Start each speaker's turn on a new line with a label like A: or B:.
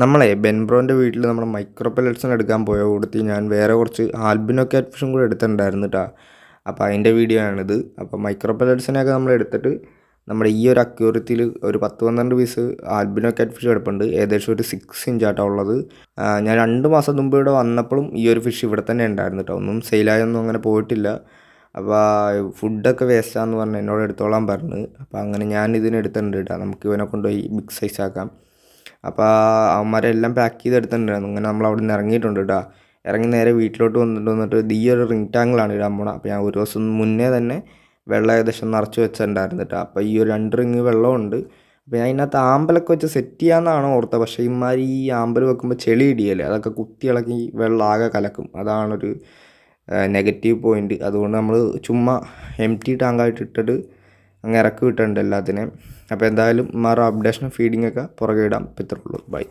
A: നമ്മളെ ബെൻബ്രോന്റെ വീട്ടിൽ നമ്മൾ മൈക്രോ പെലറ്റ്സിന് എടുക്കാൻ പോയ കൊടുത്ത് ഞാൻ വേറെ കുറച്ച് ആൽബിനോ ക്യാറ്റ്ഫിഷും കൂടെ എടുത്തിട്ടുണ്ടായിരുന്നു കേട്ടോ അപ്പോൾ അതിന്റെ വീഡിയോ ആണിത്. അപ്പോൾ മൈക്രോ പെലറ്റ്സിനെയൊക്കെ നമ്മൾ എടുത്തിട്ട് നമ്മുടെ ഈ ഒരു അക്യൂറിറ്റിയിൽ ഒരു പത്ത് പന്ത്രണ്ട് പീസ് ആൽബിനോ ക്യാറ്റ്ഫിഷ് ഫിഷ് കിടപ്പുണ്ട് ഏകദേശം ഒരു സിക്സ് ഇഞ്ചാട്ടോ ഉള്ളത്. ഞാൻ രണ്ട് മാസം മുമ്പ് ഇവിടെ വന്നപ്പോഴും ഈ ഒരു ഫിഷ് ഇവിടെ തന്നെ ഉണ്ടായിരുന്നു കേട്ടോ ഒന്നും സെയിലായൊന്നും അങ്ങനെ പോയിട്ടില്ല. അപ്പോൾ ഫുഡൊക്കെ വേസ്റ്റാന്ന് പറഞ്ഞ് എന്നോട് എടുത്തോളാൻ പറഞ്ഞു. അപ്പോൾ അങ്ങനെ ഞാൻ ഇതിന് എടുത്തിട്ടുണ്ട് കേട്ടോ നമുക്ക് ഇവനെ കൊണ്ടുപോയി ബിഗ് സൈസ് ആക്കാം. അപ്പോൾ അവന്മാരെല്ലാം പാക്ക് ചെയ്തെടുത്തിട്ടുണ്ടായിരുന്നു. അങ്ങനെ നമ്മൾ അവിടെ നിന്ന് ഇറങ്ങിയിട്ടുണ്ട് കേട്ടോ ഇറങ്ങി നേരെ വീട്ടിലോട്ട് വന്നിട്ട് വന്നിട്ട് ദീ ഒരു റിംഗ് ടാങ്കിലാണ് ഇടാൻ അപ്പോൾ ഞാൻ ഒരു ദിവസം മുന്നേ തന്നെ വെള്ളം ഏകദേശം നിറച്ച് വെച്ചിട്ടുണ്ടായിരുന്നു കേട്ടോ അപ്പോൾ ഈ ഒരു രണ്ട് റിങ് വെള്ളമുണ്ട് അപ്പോൾ ഞാൻ ഇതിനകത്ത് ആമ്പലൊക്കെ വെച്ച് സെറ്റ് ചെയ്യാമെന്നാണ് ഓർത്തത്. പക്ഷേ ഇമാതിരി ഈ ആമ്പൽ വെക്കുമ്പോൾ ചെളി ഇടിയല്ലേ? അതൊക്കെ കുത്തി ഇളക്കി വെള്ളം ആകെ കലക്കും. അതാണൊരു നെഗറ്റീവ് പോയിന്റ് അതുകൊണ്ട് നമ്മൾ ചുമ്മാ എം ടി ടാങ്കായിട്ട് ഇട്ടിട്ട് അങ്ങ് ഇറക്കി വിട്ടിട്ടുണ്ട് എല്ലാത്തിനെയും. അപ്പോൾ എന്തായാലും മാറും അപ്ഡേഷനും ഫീഡിങ്ങൊക്കെ പുറകെ ഇടാം. അപ്പോൾ ഇത്രയുള്ളൂ ബൈ